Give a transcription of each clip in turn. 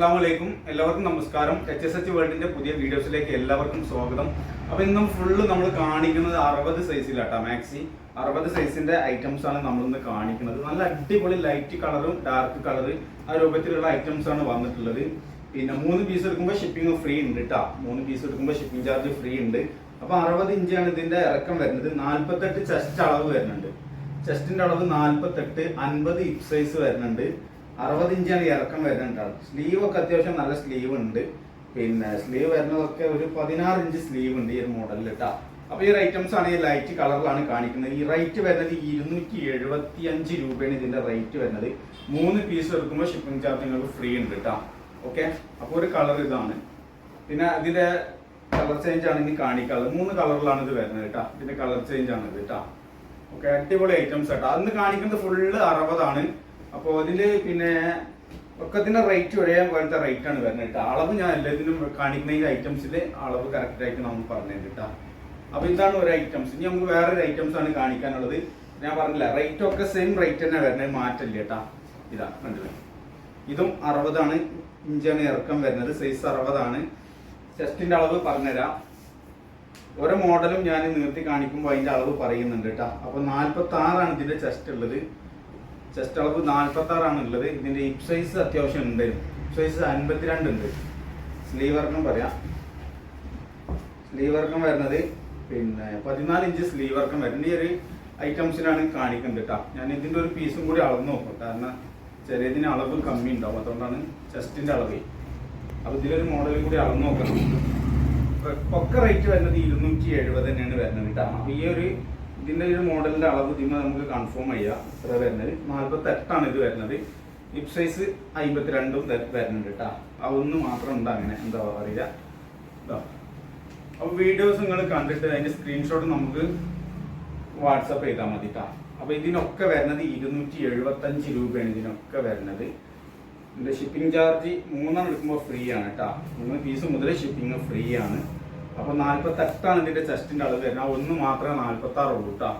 അസ്സാമലൈക്കും എല്ലാവർക്കും നമസ്കാരം. എച്ച് എസ് എച്ച് വേൾഡിന്റെ പുതിയ വീഡിയോസിലേക്ക് എല്ലാവർക്കും സ്വാഗതം. അപ്പൊ ഇന്നും ഫുള്ള് നമ്മൾ കാണിക്കുന്നത് അറുപത് സൈസിലാട്ടാ മാക്സി അറുപത് സൈസിന്റെ ഐറ്റംസ് ആണ് നമ്മൾ ഇന്ന് കാണിക്കുന്നത്. നല്ല അടിപൊളി ലൈറ്റ് കളറും ഡാർക്ക് കളർ ആ രൂപത്തിലുള്ള ഐറ്റംസ് ആണ് വന്നിട്ടുള്ളത്. പിന്നെ മൂന്ന് പീസ് എടുക്കുമ്പോൾ ഷിപ്പിംഗ് ഫ്രീ ഉണ്ട് കേട്ടോ മൂന്ന് പീസ് എടുക്കുമ്പോൾ ഷിപ്പിംഗ് ചാർജ് ഫ്രീ ഉണ്ട്. അപ്പൊ അറുപത് ഇഞ്ചാണ് ഇതിന്റെ ഇറക്കം വരുന്നത്. നാല്പത്തെട്ട് ചെസ്റ്റ് അളവ് വരുന്നുണ്ട്. ചെസ്റ്റിന്റെ അളവ് നാല്പത്തെട്ട് അൻപത് ഇപ് സൈസ് വരുന്നുണ്ട്. അറുപത് ഇഞ്ചാണ് ഇറക്കം വരുന്നുണ്ട് സ്ലീവ് ഒക്കെ അത്യാവശ്യം നല്ല സ്ലീവ് ഉണ്ട്. പിന്നെ സ്ലീവ് വരുന്നതൊക്കെ ഒരു പതിനാറ് ഇഞ്ച് സ്ലീവ് ഉണ്ട് ഈ ഒരു മോഡലിൽ കേട്ടോ അപ്പൊ ഈ ഐറ്റംസ് ആണ് ഈ ലൈറ്റ് കളറിലാണ് കാണിക്കുന്നത്. ഈ റേറ്റ് വരുന്നത് ഇരുന്നൂറ്റി എഴുപത്തി അഞ്ച് രൂപയാണ് ഇതിന്റെ റേറ്റ് വരുന്നത്. മൂന്ന് പീസ് എടുക്കുമ്പോൾ ഷിപ്പിംഗ് ചാർജ് നിങ്ങൾക്ക് ഫ്രീ ഉണ്ട് കേട്ടോ ഓക്കെ അപ്പോൾ ഒരു കളർ ഇതാണ്. പിന്നെ അതിന്റെ കളർ ചേഞ്ച് ആണ് ഇനി കാണിക്കാറ് മൂന്ന് കളറിലാണ് ഇത് വരുന്നത് കേട്ടോ ഇതിന്റെ കളർ ചേഞ്ച് ആണ് ഇത് കേട്ടോ ഓക്കെ അടിപൊളി ഐറ്റംസ് കേട്ടോ അന്ന് കാണിക്കുന്നത് ഫുള്ള് അറുപതാണ്. അപ്പോൾ അതിൽ പിന്നെ ഒക്കത്തിന്റെ റേറ്റ് ഒരേ പോലത്തെ റേറ്റ് ആണ് വരുന്നത് കേട്ടോ. അളവ് ഞാൻ എല്ലാത്തിനും കാണിക്കുന്ന ഈ ഐറ്റംസിൽ അളവ് കറക്റ്റ് ആയിട്ട് പറഞ്ഞത് പറഞ്ഞു കേട്ടോ. അപ്പോൾ ഇതാണ് ഒരു ഐറ്റംസ് ഇനി നമുക്ക് വേറൊരു ഐറ്റംസ് ആണ് കാണിക്കാനുള്ളത്. ഞാൻ പറഞ്ഞില്ല റേറ്റ് ഒക്കെ സെയിം റേറ്റ് തന്നെ വരുന്നത്. മാറ്റമില്ല കേട്ടാ. ഇതാ കണ്ടില്ല? ഇതും അറുപതാണ്. ഇഞ്ചാണ് ഇറക്കം വരുന്നത്. സൈസ് അറുപതാണ്. ചെസ്റ്റിന്റെ അളവ് പറഞ്ഞുതരാം. ഓരോ മോഡലും ഞാൻ നിർത്തി കാണിക്കുമ്പോൾ അതിന്റെ അളവ് പറയുന്നുണ്ട് കേട്ടോ. അപ്പോൾ നാല്പത്തി ആറാണ് ഇതിന്റെ ചെസ്റ്റ് ഉള്ളത്. ചെസ്റ്റ് അളവ് നാൽപ്പത്തി ആറാണ് ഉള്ളത്. ഇതിന്റെ ഇപ് സൈസ് അത്യാവശ്യം ഉണ്ട്. സൈസ് അൻപത്തിരണ്ട് ഉണ്ട്. സ്ലീവ് വർക്കും പറയാം. സ്ലീവ് വർക്കും വരുന്നത് പിന്നെ പതിനാല് ഇഞ്ച് സ്ലീവ് വർക്കും വരുന്നത്. ഈ ഒരു ഐറ്റംസിനാണ് കാണിക്കുന്നത് കേട്ടോ ഞാൻ ഇതിന്റെ ഒരു പീസും കൂടി അളന്ന് നോക്കും. കാരണം ചെറിയതിന് അളവ് കമ്മി ഉണ്ടാവും. അതുകൊണ്ടാണ് ചെസ്റ്റിന്റെ അളവ്. അപ്പൊ ഇതിലൊരു മോഡൽ കൂടി അളന്ന് നോക്കണം ഒക്കെ റേറ്റ് വരുന്നത് ഇരുന്നൂറ്റി എഴുപത് തന്നെയാണ് വരുന്നത് കേട്ടോ അപ്പൊ ഈ ഒരു ഇതിന്റെ ഒരു മോഡലിന്റെ അളവ് ഇതിന് നമുക്ക് കൺഫേം ചെയ്യാം. ഇത്ര വരുന്നത്? നാല്പത്തി എട്ടാണ് ഇത് വരുന്നത്. ഹിപ് സൈസ് അമ്പത്തിരണ്ടും വരുന്നുണ്ട് കേട്ടോ ആ ഒന്ന് മാത്രം ഉണ്ട് അങ്ങനെ. എന്താ ഇതാ. അപ്പൊ വീഡിയോസ് നിങ്ങൾ കണ്ടിട്ട് അതിന്റെ സ്ക്രീൻഷോട്ട് നമുക്ക് വാട്സപ്പ് ചെയ്താൽ മതി കേട്ടോ അപ്പൊ ഇതിനൊക്കെ വരുന്നത് ഇരുന്നൂറ്റി എഴുപത്തി അഞ്ച് രൂപയാണ് ഇതിനൊക്കെ വരുന്നത്. ഇതിന്റെ ഷിപ്പിംഗ് ചാർജ് മൂന്നെണ്ണം എടുക്കുമ്പോൾ ഫ്രീ ആണ് കേട്ടോ മൂന്ന് പീസ് മുതൽ ഷിപ്പിംഗ് ഫ്രീ ആണ്. അപ്പൊ നാൽപ്പത്തി എട്ടാണ് ഇതിന്റെ ചെസ്റ്റിന്റെ അളവ് വരുന്നത്. ആ ഒന്ന് മാത്രമേ നാൽപ്പത്തി ആറ് ഉള്ളൂ കേട്ടോ.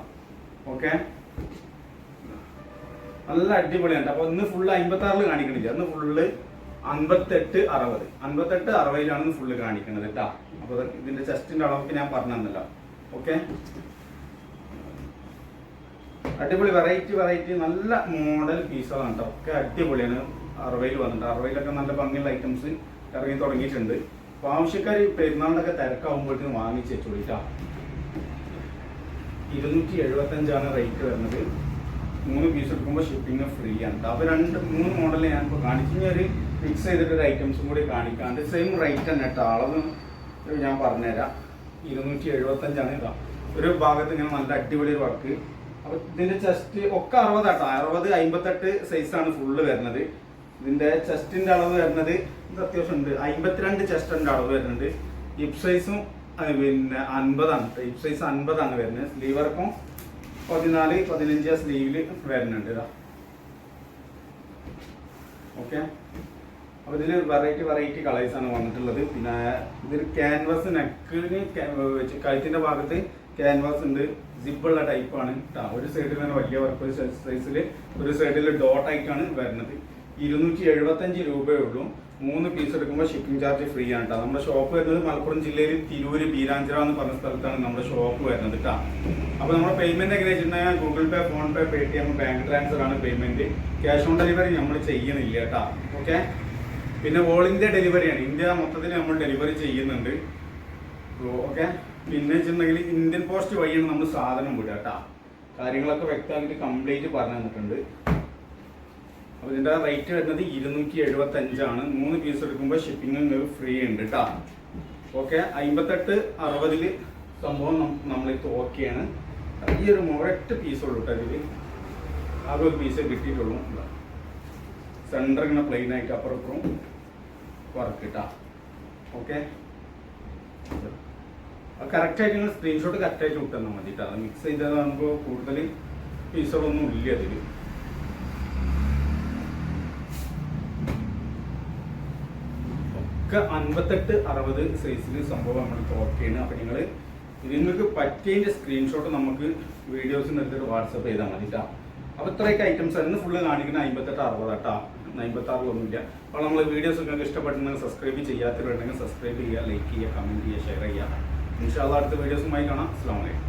ഓക്കെ നല്ല അടിപൊളിയാണ് അപ്പൊ ഇന്ന് ഫുള്ള് അമ്പത്തി ആറിൽ കാണിക്കണില്ല. ഇന്ന് ഫുള്ള് അൻപത്തെട്ട് അറുപത്. അൻപത്തെട്ട് അറുപതിലാണ് ഇന്ന് ഫുള്ള് കാണിക്കുന്നത് കേട്ടോ. അപ്പൊ ഇതിന്റെ ചെസ്റ്റിന്റെ അളവൊക്കെ ഞാൻ പറഞ്ഞല്ലോ ഓക്കെ അടിപൊളി വെറൈറ്റി വെറൈറ്റി നല്ല മോഡൽ പീസുകളാണ് കേട്ടോ. ഒക്കെ അടിപൊളിയാണ്. അറുപതിൽ വന്നിട്ടുണ്ട്. അറുപതിലൊക്കെ നല്ല ഭംഗിയുള്ള ഐറ്റംസ് ഇറങ്ങി തുടങ്ങിയിട്ടുണ്ട്. അപ്പൊ ആവശ്യക്കാർ പെരുന്നാളിനൊക്കെ തിരക്കാവുമ്പോഴത്തേക്കും വാങ്ങിച്ച് വെച്ചോളിട്ടാ. ഇരുന്നൂറ്റി എഴുപത്തി അഞ്ചാണ് റേറ്റ് വരുന്നത്. മൂന്ന് പീസ് എടുക്കുമ്പോൾ ഷിപ്പിംഗ് ഫ്രീ ആണ്. അപ്പൊ രണ്ട് മൂന്ന് മോഡൽ ഞാൻ ഇപ്പൊ കാണിച്ചു. ഇനി ഒരു ഫിക്സ് ചെയ്തിട്ട് ഐറ്റംസും കൂടി കാണിക്കാണ്ട് സെയിം റേറ്റ് തന്നെ കേട്ടോ അളവ് ഞാൻ പറഞ്ഞുതരാം. ഇരുന്നൂറ്റി എഴുപത്തി അഞ്ചാണ് ഇതാ. ഒരു ഭാഗത്ത് ഇങ്ങനെ നല്ല അടിപൊളി ഒരു വർക്ക് അപ്പൊ ഇതിന്റെ ചെസ്റ്റ് ഒക്കെ അറുപതാട്ടോ അറുപത് അമ്പത്തെട്ട് സൈസാണ് ഫുള്ള് വരുന്നത്. ഇതിന്റെ ചെസ്റ്റിന്റെ അളവ് വരുന്നത് ഇത് അത്യാവശ്യം ഉണ്ട്. അമ്പത്തിരണ്ട് ചെസ്റ്റിന്റെ അളവ് വരുന്നുണ്ട്. ഹിപ് സൈസും പിന്നെ അൻപതാണ്. ഹിപ് സൈസ് അൻപതാണ് വരുന്നത്. സ്ലീവർക്കും പതിനാല് പതിനഞ്ച് സ്ലീവിൽ വരുന്നുണ്ട് ഇതാ. ഓക്കെ അപ്പൊ ഇതിൽ വെറൈറ്റി വെറൈറ്റി കളേഴ്സ് ആണ് വന്നിട്ടുള്ളത്. പിന്നെ ഇതിൽ ക്യാൻവാസ് നെക്കിന് കഴുത്തിന്റെ ഭാഗത്ത് ക്യാൻവാസ് ഉണ്ട്. സിബുള്ള ടൈപ്പാണ്. ഒരു സൈഡിൽ തന്നെ വലിയ വർക്ക് സൈസിൽ ഒരു സൈഡിൽ ഡോട്ടായിട്ടാണ് വരുന്നത്. ഇരുന്നൂറ്റി എഴുപത്തി അഞ്ച് രൂപയേ ഉള്ളൂ. മൂന്ന് പീസ് എടുക്കുമ്പോൾ ഷിപ്പിംഗ് ചാർജ് ഫ്രീ ആണ് കേട്ടോ നമ്മുടെ ഷോപ്പ് വരുന്നത് മലപ്പുറം ജില്ലയിൽ തിരൂര് ബീരാഞ്ചിറ എന്ന് പറഞ്ഞ സ്ഥലത്താണ് നമ്മുടെ ഷോപ്പ് വരുന്നത് കേട്ടോ അപ്പോൾ നമ്മുടെ പേയ്മെന്റ് എങ്ങനെ വെച്ചിട്ടുണ്ടെങ്കിൽ Google Pay PhonePe Paytm bank transfer ആണ് പേയ്മെന്റ് ക്യാഷ് ഓൺ ഡെലിവറി നമ്മൾ ചെയ്യുന്നില്ല കേട്ടോ ഓക്കെ പിന്നെ ഓൾ ഇന്ത്യ ഡെലിവറിയാണ് ഇന്ത്യ മൊത്തത്തിൽ നമ്മൾ ഡെലിവറി ചെയ്യുന്നുണ്ട്. ഓക്കെ പിന്നെ വെച്ചിട്ടുണ്ടെങ്കിൽ ഇന്ത്യൻ പോസ്റ്റ് വഴിയാണ് നമ്മൾ സാധനം വിടുക കേട്ടോ കാര്യങ്ങളൊക്കെ വ്യക്തമായിട്ട് കംപ്ലീറ്റ് പറഞ്ഞു തന്നിട്ടുണ്ട്. അപ്പോൾ ഇതിന്റെ റേറ്റ് വരുന്നത് ഇരുന്നൂറ്റി എഴുപത്തി അഞ്ചാണ് മൂന്ന് പീസ് എടുക്കുമ്പോൾ ഷിപ്പിംഗ് ഫ്രീ ഉണ്ട് കേട്ടോ ഓക്കെ അമ്പത്തെട്ട് അറുപതിൽ സംഭവം നമ്മളിത് ഓക്കെയാണ് ഈ ഒരു ഒരൊറ്റ പീസ് ഉള്ളൂ കേട്ടോ ഇതിൽ ആകെ ഒരു പീസേ കിട്ടിയിട്ടുള്ളൂ. സെന്റർ ഇങ്ങനെ പ്ലെയിൻ ആയിട്ട് അപ്പുറപ്പുറം വർക്ക് കിട്ടാ ഓക്കെ കറക്റ്റ് ആയിട്ട് നിങ്ങൾ സ്ക്രീൻഷോട്ട് കറക്റ്റ് ആയിട്ട് വിട്ടെന്നാൽ മതി കേട്ടോ മിക്സ് ചെയ്തതാകുമ്പോൾ കൂടുതൽ പീസുകളൊന്നും ഇല്ല അതിൽ ഒക്കെ അൻപത്തെട്ട് അറുപത് സൈസിൽ സംഭവം നമ്മൾ ഓക്കെയാണ് അപ്പം നിങ്ങൾ നിങ്ങൾക്ക് പറ്റിയതിന്റെ സ്ക്രീൻഷോട്ട് നമുക്ക് വീഡിയോസ് എടുത്തിട്ട് വാട്സപ്പ് ചെയ്താൽ മതി കേട്ടോ അപ്പോൾ ഇത്രയൊക്കെ ഐറ്റംസ് ഇന്ന് ഫുള്ള് കാണിക്കുന്നത് അമ്പത്തെട്ട് അറുപത് കേട്ടോ അമ്പത്തി ആറിലൊന്നുമില്ല അപ്പോൾ നമ്മൾ വീഡിയോസ് നിങ്ങൾക്ക് ഇഷ്ടപ്പെട്ടുണ്ടെങ്കിൽ സബ്സ്ക്രൈബ് ചെയ്യാത്തവരുണ്ടെങ്കിൽ സബ്സ്ക്രൈബ് ചെയ്യുക ലൈക്ക് ചെയ്യുക കമന്റ് ചെയ്യുക ഷെയർ ചെയ്യുക ഇൻഷാല്ല അടുത്ത വീഡിയോസുമായി കാണാം. അസ്സാം വലൈക്കും